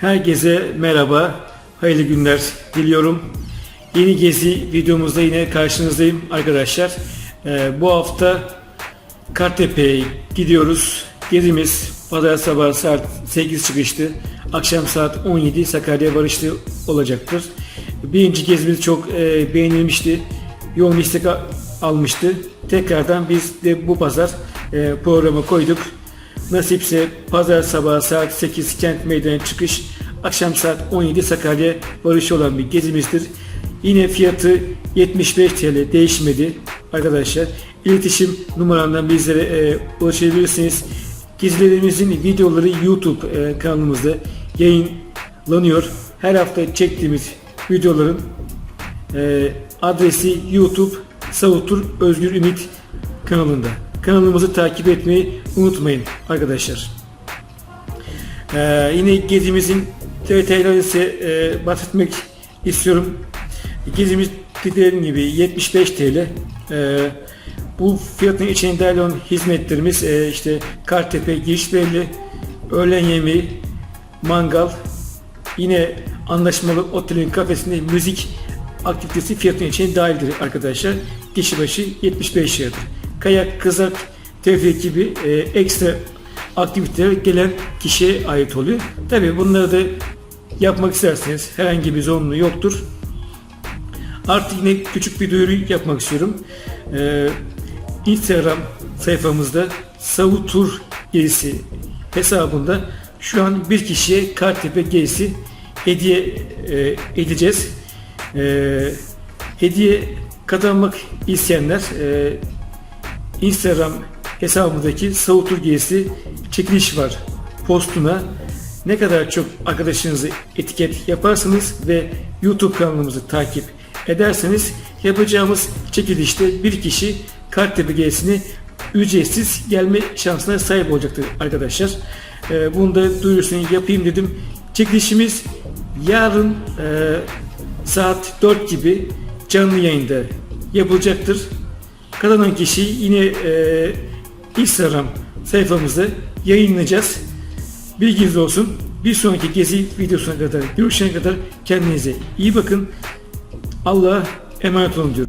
Herkese merhaba, hayırlı günler diliyorum. Yeni gezi videomuzda yine karşınızdayım arkadaşlar. Ee, bu hafta Kartepe'ye gidiyoruz. Gezimiz pazar sabah saat 8 çıkıştı. Akşam saat 17 Sakarya varışlı olacaktır. Birinci gezimiz çok e, beğenilmişti. Yoğun istek almıştı. Tekrardan biz de bu pazar e, programa koyduk. Nasipse pazar sabahı saat 8 kent meydanı çıkış, akşam saat 17 Sakarya varış olan bir gezimizdir. Yine fiyatı 75 TL değişmedi arkadaşlar. İletişim numaramdan bizlere e, ulaşabilirsiniz. Gezilerimizin videoları YouTube e, kanalımızda yayınlanıyor. Her hafta çektiğimiz videoların e, adresi YouTube Savutur Özgür Ümit kanalında. Kanalımızı takip etmeyi unutmayın arkadaşlar. Ee, yine gezimizin detaylarını ise e, bahsetmek istiyorum. Gezimiz dediğim gibi 75 TL. Ee, bu fiyatın içinde dahil olan hizmetlerimiz e, işte Kartepe giriş öğlen yemeği, mangal, yine anlaşmalı otelin kafesinde müzik aktivitesi fiyatın içine dahildir arkadaşlar. Kişi başı 75 liradır. Kayak, kızak, tevfik gibi e, ekstra aktiviteler gelen kişiye ait oluyor. Tabi bunları da yapmak isterseniz herhangi bir zorunluluğu yoktur. Artık yine küçük bir duyuru yapmak istiyorum. Ee, Instagram sayfamızda Savutur gezisi hesabında şu an bir kişiye Kartepe gezisi hediye e, edeceğiz. Ee, hediye kazanmak isteyenler e, Instagram hesabımızdaki Savutur gezisi çekiliş var postuna ne kadar çok arkadaşınızı etiket yaparsanız ve YouTube kanalımızı takip ederseniz yapacağımız çekilişte bir kişi Kartepe gezisine ücretsiz gelme şansına sahip olacaktır arkadaşlar. Ee, bunu da duyurusunu yapayım dedim. Çekilişimiz yarın e, saat 4 gibi canlı yayında yapılacaktır. Kazanan kişi yine e, Instagram sayfamızda yayınlayacağız. Bilginiz olsun. Bir sonraki gezi videosuna kadar görüşene kadar kendinize iyi bakın. Allah'a emanet olun diyorum.